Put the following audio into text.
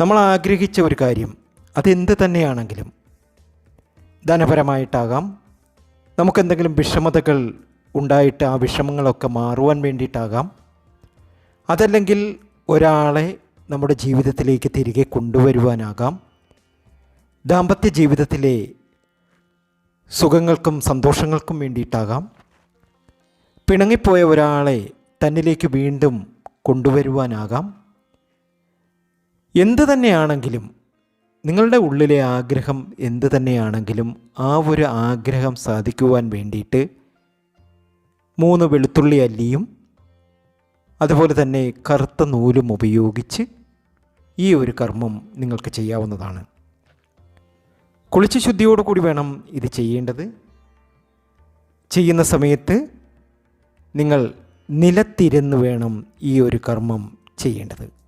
നമ്മൾ ആഗ്രഹിച്ച ഒരു കാര്യം അതെന്ത് തന്നെയാണെങ്കിലും ധനപരമായിട്ടാകാം. നമുക്കെന്തെങ്കിലും വിഷമതകൾ ഉണ്ടായിട്ട് ആ വിഷമങ്ങളൊക്കെ മാറുവാൻ വേണ്ടിയിട്ടാകാം. അതല്ലെങ്കിൽ ഒരാളെ നമ്മുടെ ജീവിതത്തിലേക്ക് തിരികെ കൊണ്ടുവരുവാനാകാം. ദാമ്പത്യ ജീവിതത്തിലെ സുഖങ്ങൾക്കും സന്തോഷങ്ങൾക്കും വേണ്ടിയിട്ടാകാം. പിണങ്ങിപ്പോയ ഒരാളെ തന്നിലേക്ക് വീണ്ടും കൊണ്ടുവരുവാനാകാം. എന്ത് തന്നെയാണെങ്കിലും നിങ്ങളുടെ ഉള്ളിലെ ആഗ്രഹം എന്ത് തന്നെയാണെങ്കിലും ആ ഒരു ആഗ്രഹം സാധിക്കുവാൻ വേണ്ടിയിട്ട് മൂന്ന് വെളുത്തുള്ളി അല്ലിയും അതുപോലെ തന്നെ കറുത്ത നൂലും ഉപയോഗിച്ച് ഈ ഒരു കർമ്മം നിങ്ങൾക്ക് ചെയ്യാവുന്നതാണ്. കുളിച്ച് ശുദ്ധിയോടുകൂടി വേണം ഇത് ചെയ്യേണ്ടത്. ചെയ്യുന്ന സമയത്ത് നിങ്ങൾ നിലത്തിരുന്ന് വേണം ഈ ഒരു കർമ്മം ചെയ്യേണ്ടത്.